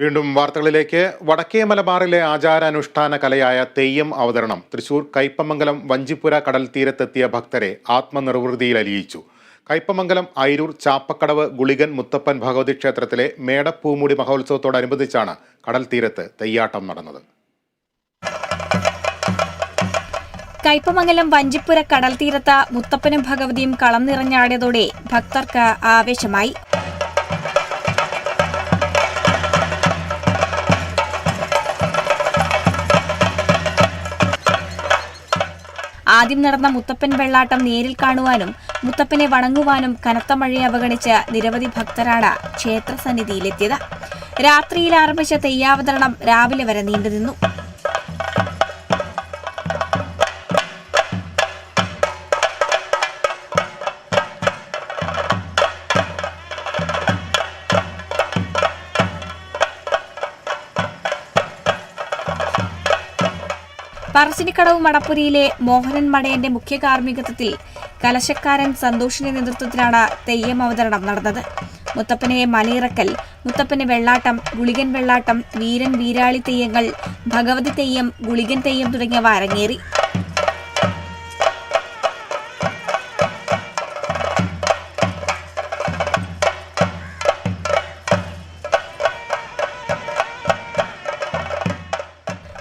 വീണ്ടും വാർത്തകളിലേക്ക്. വടക്കേ മലബാറിലെ ആചാരാനുഷ്ഠാന കലയായ തെയ്യം അവതരണം. തൃശൂർ കൈപ്പമംഗലം വഞ്ചിപ്പുര കടൽ തീരത്തെത്തിയ ഭക്തരെ ആത്മനിർവൃതിയിൽ അലിയിച്ചു. കൈപ്പമംഗലം ഐരൂർ ചാപ്പക്കടവ് ഗുളികൻ മുത്തപ്പൻ ഭഗവതി ക്ഷേത്രത്തിലെ മേടപ്പൂമുടി മഹോത്സവത്തോടനുബന്ധിച്ചാണ് കടൽ തീരത്ത് തെയ്യാട്ടം നടന്നത്. കൈപ്പമംഗലം വഞ്ചിപ്പുര കടൽ തീരത്ത് മുത്തപ്പനും ഭഗവതിയും കളം നിറഞ്ഞാടിയതോടെ ഭക്തർക്ക് ആവേശമായി. ആദ്യം നടന്ന മുത്തപ്പൻ വെള്ളാട്ടം നേരിൽ കാണുവാനും മുത്തപ്പനെ വണങ്ങുവാനും കനത്ത മഴയെ അവഗണിച്ച് നിരവധി ഭക്തരാണ് ക്ഷേത്രസന്നിധിയിലെത്തിയത്. രാത്രിയിൽ ആരംഭിച്ച തെയ്യാവതരണം രാവിലെ വരെ നീണ്ടുനിന്നു. പറശ്ശിനിക്കടവ് മടപ്പുരിയിലെ മോഹനൻ മടയന്റെ മുഖ്യ കാർമ്മികത്വത്തിൽ കലശക്കാരൻ സന്തോഷിന്റെ നേതൃത്വത്തിലാണ് തെയ്യം അവതരണം നടന്നത്. മുത്തപ്പനെ മലയിറക്കൽ മുത്തപ്പന് വെള്ളാട്ടം ഗുളികൻ വെള്ളാട്ടം വീരൻ വീരാളി തെയ്യങ്ങൾ ഭഗവതി തെയ്യം ഗുളികൻ തെയ്യം തുടങ്ങിയവ അരങ്ങേറി.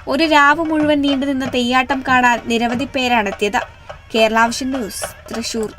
ഒരു രാവ് മുഴുവൻ നീണ്ടുനിന്ന തെയ്യാട്ടം കാണാൻ നിരവധി പേരാണെത്തിയത് കേരളാവിഷൻ ന്യൂസ് തൃശൂർ.